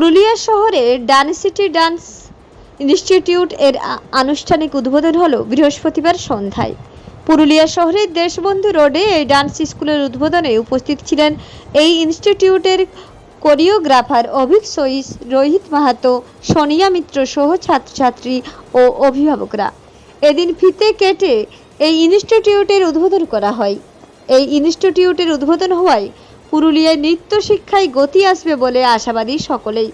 পুরুলিয়া শহরে dance city dance institute এর আনুষ্ঠানিক উদ্বোধন হলো বৃহস্পতিবার সন্ধ্যায়। পুরুলিয়া শহরের দেশবন্ধু রোডে এই ডান্স স্কুলের উদ্বোধনে উপস্থিত ছিলেন এই ইনস্টিটিউটের কোরিওগ্রাফার অভিক সইস, রোহিত মাহাতো, সোনিয়া মিত্র সহ ছাত্রছাত্রী ও অভিভাবকরা। এদিন ফিতে কেটে এই ইনস্টিটিউটের উদ্বোধন করা হয়। এই ইনস্টিটিউটের উদ্বোধন হওয়ায় পুরুলিয়ায় নৃত্য শিক্ষায় গতি আসবে বলে আশাবাদী সকলেই।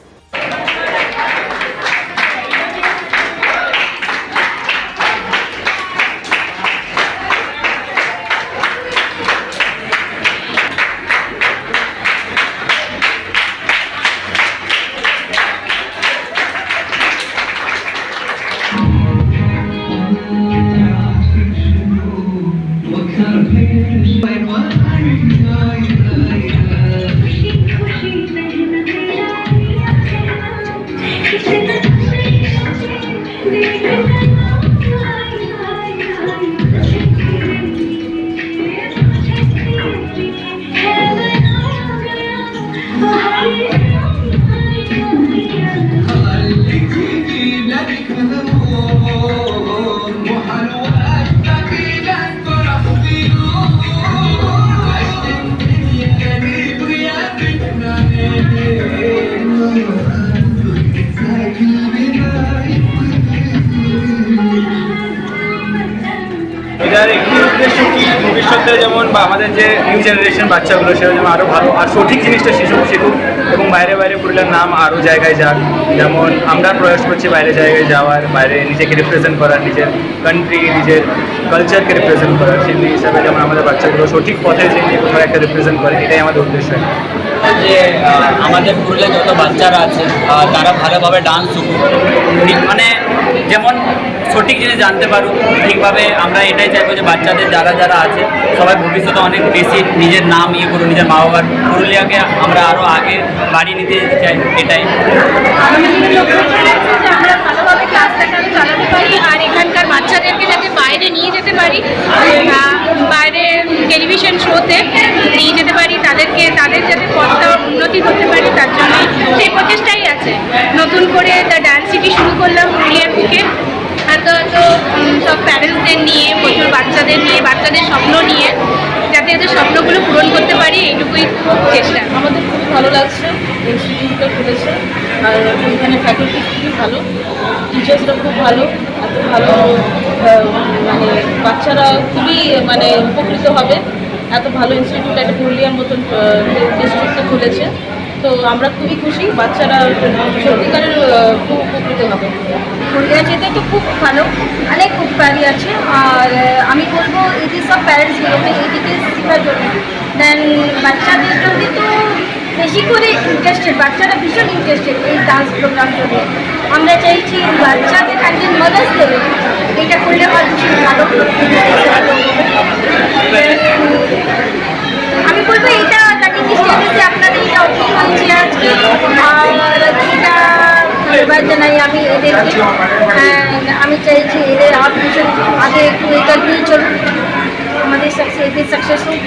ভবিষ্যতে যেমন বা আমাদের যে নিউ জেনারেশন বাচ্চাগুলো সেটা যেমন আরও ভালো, আর সঠিক জিনিসটা শিশু শিখুক এবং বাইরে বাইরে পুরুলিয়ার নাম আরও জায়গায় যাক। যেমন আমরা প্রয়াস করছি বাইরে জায়গায় যাওয়ার, বাইরে নিজেকে রিপ্রেজেন্ট করার, নিজের কান্ট্রি নিজের কালচারকে রিপ্রেজেন্ট করার। সেই হিসাবে যেমন আমাদের বাচ্চাগুলো সঠিক পথে যে কোথাও একটা রিপ্রেজেন্ট করে, এটাই আমাদের উদ্দেশ্য। যে আমাদের পুরুলে যত বাচ্চারা আছে তারা ভালোভাবে ডান্স শিখুক। মানে যেমন সঠিক জিনিস জানতে পারুক, ঠিকভাবে আমরা এটাই চাইব যে বাচ্চাদের যারা যারা আছে, সবাই ভবিষ্যতে অনেক বেশি নিজের নাম ইয়ে করুক, নিজের মা বাবার পুরুলিয়াকে আমরা আরও আগে বাড়িয়ে নিতে চাই, এটাই আমাদের লক্ষ্য করে আছে যে আমরা ভালোভাবে ক্লাসটাকে আমি চালাতে পারি আর এখানকার বাচ্চাদেরকে যাতে বাইরে নিয়ে যেতে পারি আহ, বাইরে টেলিভিশন শোতে নিয়ে যেতে পারি তাদেরকে তাদের যাতে পথটা উন্নতি করতে পারি তার জন্য সেই প্রচেষ্টাই আছে। নতুন করে দ্য ডান্স সিটি শুরু করলাম পুরুলিয়ার বুকে এত এত সব প্যারেন্টসদের নিয়ে, প্রচুর বাচ্চাদের নিয়ে, বাচ্চাদের স্বপ্ন নিয়ে, যাতে এদের স্বপ্নগুলো পূরণ করতে পারি, এইটুকুই চেষ্টা। আমাদের খুবই ভালো লাগছে ইনস্টিটিউটটা খুলেছে আর এখানে ফ্যাকাল্টি খুবই ভালো টিচার্সরা খুব ভালো, এত ভালো মানে বাচ্চারা খুবই মানে উপকৃত হবে। এত ভালো ইনস্টিটিউট একটা পুরুলিয়ার মতন ডিস্ট্রিক্টে খুলেছে। তো আমরা খুবই খুশি, বাচ্চারা সত্যিকারের খুব উপকৃত হবে। পুরুলিয়া যেতে তো খুব ভালো, অনেক উপকারী আছে, আর আমি বলব এটি সব প্যারেন্টসগুলোকে এদিকে শেখার জন্য। দেন বাচ্চাদের জন্য তো বেশি করে ইন্টারেস্টেড বাচ্চারা ভীষণ ইন্টারেস্টেড এই ডান্স প্রোগ্রাম জন্য। আমরা চাইছি বাচ্চাদের একজন মাদার্সদের এটা করলে আমার ভীষণ ভালো। আমি বলব এটা জানাই আমি এদেরকে And আমি চাইছি এদের আর কিছু আগে একটু এগিয়ে চলুন আমাদের সাকসেস এদের সাকসেস হোক।